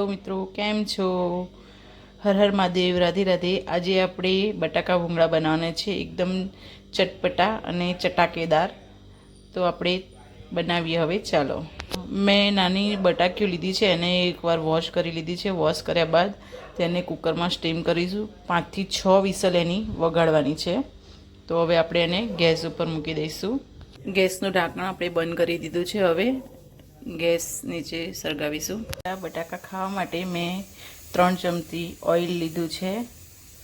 Hello મિત્રો, કેમ છો? હર હર મહાદેવ, રાધે રાધે. આજે આપણે બટાકા ભૂંગળા બનાવવાના છે, એકદમ ચટપટા અને ચટાકેદાર. તો આપણે બનાવીએ હવે. ચાલો. મેં નાની બટાકીઓ લીધી છે, એને એકવાર વોશ કરી લીધી છે. વોશ કર્યા બાદ તેને કુકરમાં સ્ટીમ કરીશું. પાંચથી છ વિસલ એની વગાડવાની છે. તો હવે આપણે એને ગેસ ઉપર મૂકી દઈશું. ગેસનું ઢાંકણ આપણે બંધ કરી દીધું છે હવે. ગેસ નીચે સળગાવીશું. આ બટાકા ખાવા માટે મેં ત્રણ ચમચી ઓઇલ લીધું છે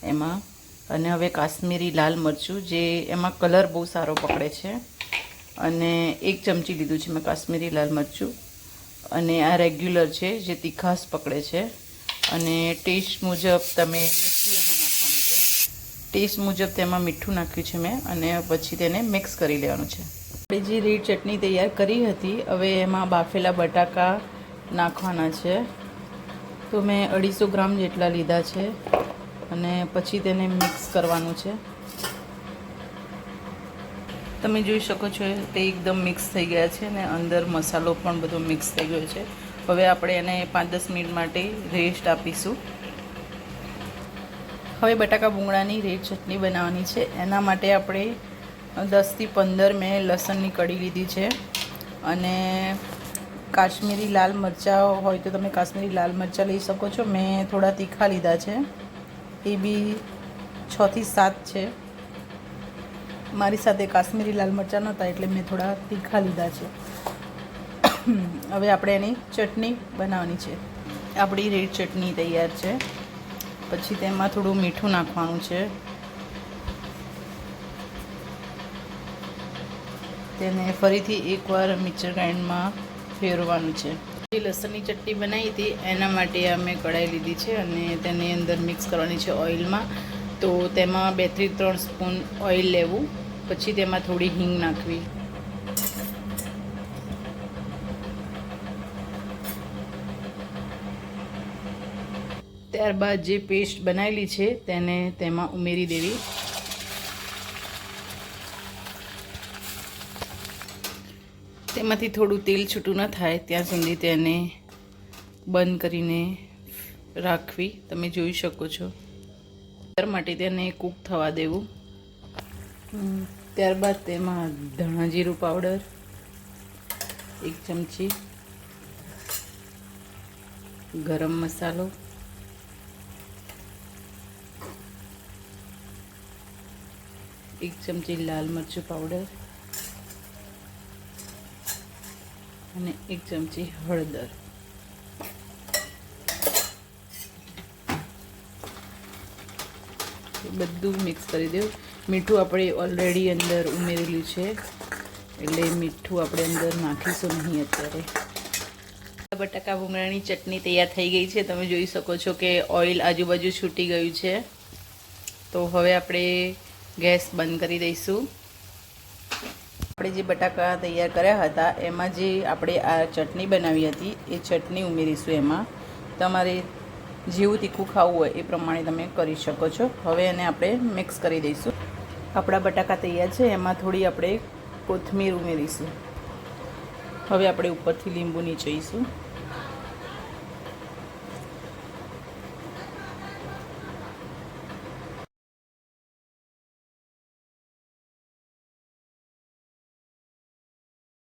એમાં. અને હવે કાશ્મીરી લાલ મરચું, જે એમાં કલર બહુ સારો પકડે છે. અને એક ચમચી લીધું છે મેં કાશ્મીરી લાલ મરચું. અને આ રેગ્યુલર છે, જે તીખાસ પકડે છે. અને ટેસ્ટ મુજબ તમે મીઠું એમાં નાખવાનું છે. ટેસ્ટ મુજબ તેમાં મીઠું નાખ્યું છે મેં, અને પછી તેને મિક્સ કરી લેવાનું છે. આપણે જે રેડ ચટણી તૈયાર કરી હતી, હવે એમાં બાફેલા બટાકા નાખવાના છે. તો મેં અઢીસો ગ્રામ જેટલા લીધા છે અને પછી તેને મિક્સ કરવાનું છે. તમે જોઈ શકો છો તે એકદમ મિક્સ થઈ ગયા છે અને અંદર મસાલો પણ બધો મિક્સ થઈ ગયો છે. હવે આપણે એને પાંચ દસ મિનિટ માટે રેસ્ટ આપીશું. હવે બટાકા ભૂંગળાની રેડ ચટણી બનાવવાની છે. એના માટે આપણે દસથી પંદર મેં લસણની કડી લીધી છે. અને કાશ્મીરી લાલ મરચાં હોય તો તમે કાશ્મીરી લાલ મરચાં લઈ શકો છો. મેં થોડા તીખા લીધા છે. એ બી છથી સાત છે. મારી સાથે કાશ્મીરી લાલ મરચાં નહોતા એટલે મેં થોડા તીખા લીધા છે. હવે આપણે એની ચટણી બનાવવાની છે. આપણી રેડ ચટણી તૈયાર છે. પછી તેમાં થોડું મીઠું નાખવાનું છે. તેને ફરીથી એકવાર મિક્સર ગ્રાઇન્ડમાં ફેરવવાનું છે. જે લસણની ચટણી બનાવી હતી, એના માટે અમે કઢાઈ લીધી છે અને તેની અંદર મિક્સ કરવાની છે ઓઇલમાં. તો તેમાં બેથી ત્રણ સ્પૂન ઓઇલ લેવું, પછી તેમાં થોડી હિંગ નાખવી. ત્યારબાદ જે પેસ્ટ બનાવેલી છે, તેને તેમાં ઉમેરી દેવી. તેમાંથી થોડું તેલ છૂટું ન થાય, ત્યાં સુધી તેને બંધ કરીને રાખવી. તમે જોઈ શકો છો. ત્યાર માટે તેને કૂક થવા દેવું. ત્યારબાદ તેમાં ધાણા જીરું પાવડર, એક ચમચી ગરમ મસાલો, એક ચમચી લાલ મરચું પાવડર અને એક ચમચી હળદર. બધું મિક્સ કરી દેવું. મીઠું આપણે ઓલરેડી અંદર ઉમેરેલું છે. એટલે મીઠું આપણે અંદર નાખીશું નહીં અત્યારે. બટાકા ભૂંગળાની ચટણી તૈયાર થઈ ગઈ છે. તમે જોઈ શકો છો કે ઓઇલ આજુબાજુ છૂટી ગયું છે. તો હવે આપણે ગેસ બંધ કરી દઈશું. આપણે જે બટાકા તૈયાર કર્યા હતા, એમાં જે આપણે આ ચટણી બનાવી હતી, એ ચટણી ઉમેરીશું એમાં. તમારે જેવું તીખું ખાવું હોય એ પ્રમાણે તમે કરી શકો છો. હવે એને આપણે મિક્સ કરી દઈશું. આપણા બટાકા તૈયાર છે, એમાં થોડી આપણે કોથમીર ઉમેરીશું. હવે આપણે ઉપરથી લીંબુ નીચોઈશું.